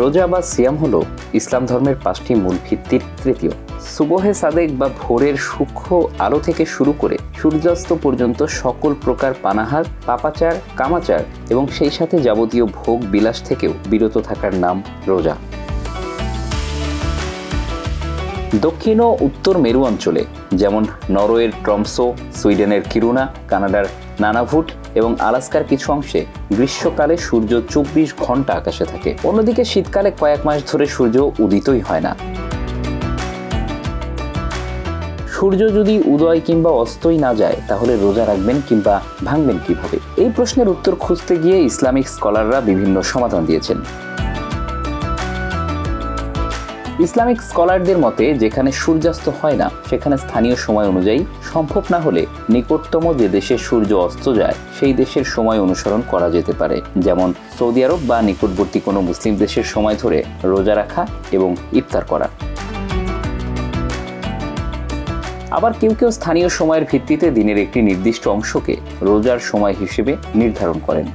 রোজা বা সিয়াম হলো ইসলাম ধর্মের পাঁচটি মূল ভিত্তির তৃতীয়। সুবহে সাদেক বা ভোরের সূক্ষ্ম আলো থেকে শুরু করে সূর্যাস্ত পর্যন্ত সকল প্রকার পানাহার, পাপাচার, কামাচার এবং সেই সাথে যাবতীয় ভোগ বিলাস থেকেও বিরত থাকার নাম রোজা। দক্ষিণ ও উত্তর মেরু অঞ্চলে, যেমন নরওয়ের ট্রমসো সুইডেনের কিরুনা, কানাডার নানাভুট এবং আলাস্কার কিছু অংশে গ্রীষ্মকালে সূর্য চব্বিশ ঘণ্টা আকাশে থাকে। অন্যদিকে শীতকালে কয়েক মাস ধরে সূর্য উদিতই হয় না। সূর্য যদি উদয় কিংবা অস্তই না যায়, তাহলে রোজা রাখবেন কিংবা ভাঙবেন কীভাবে? এই প্রশ্নের উত্তর খুঁজতে গিয়ে ইসলামিক স্কলাররা বিভিন্ন সমাধান দিয়েছেন। ইসলামিক স্কলারদের মতে, যেখানে সূর্যাস্ত হয় না, সেখানে স্থানীয় সময় অনুযায়ী সম্ভব না হলে নিকটতম যে দেশে সূর্য অস্ত যায়, সেই দেশের সময় অনুসরণ করা যেতে পারে। যেমন সৌদি আরব বা নিকটবর্তী কোনো মুসলিম দেশের সময় ধরে রোজা রাখা এবং ইফতার করা। আবার কেউ কেউ স্থানীয় সময়ের ভিত্তিতে দিনের একটি নির্দিষ্ট অংশকে রোজার সময় হিসেবে নির্ধারণ করেন।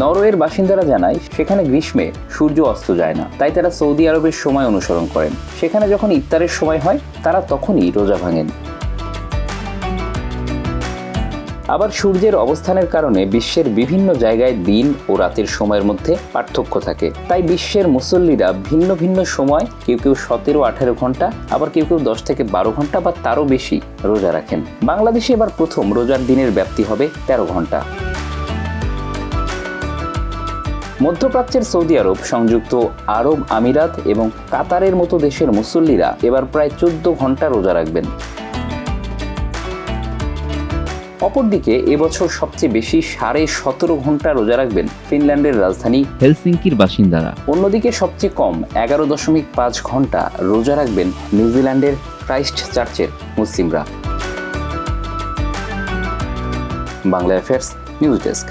নরওয়ের বাসিন্দারা জানায়, সেখানে গ্রীষ্মে সূর্য অস্ত যায় না। তাই তারা সৌদি আরবের সময় অনুসরণ করেন। সেখানে যখন ইফতারের সময় হয়, তারা তখনই রোজা ভাঙেন। আবার সূর্যের অবস্থানের কারণে বিশ্বের বিভিন্ন জায়গায় দিন ও রাতের সময়ের মধ্যে পার্থক্য থাকে। তাই বিশ্বের মুসল্লিরা ভিন্ন ভিন্ন সময় কেউ কেউ সতেরো, আঠারো ঘণ্টা, আবার কেউ কেউ দশ থেকে বারো ঘণ্টা বা তারও বেশি রোজা রাখেন। বাংলাদেশে এবার প্রথম রোজার দিনের ব্যাপ্তি হবে তেরো ঘণ্টা। মধ্যপ্রাচ্যের সৌদি আরব সংযুক্ত আরব আমিরাত এবং কাতারের মতো দেশের মুসল্লিরা এবার প্রায় চোদ্দ ঘণ্টা রোজা রাখবেন। অপরদিকে এবছর সবচেয়ে বেশি সাড়ে সতেরো ঘণ্টা রোজা রাখবেন ফিনল্যান্ডের রাজধানী হেলসিঙ্কির বাসিন্দারা। অন্যদিকে সবচেয়ে কম এগারো দশমিক পাঁচ ঘণ্টা রোজা রাখবেন নিউজিল্যান্ডের ক্রাইস্ট চার্চের মুসলিমরা। Bangla affairs news desk.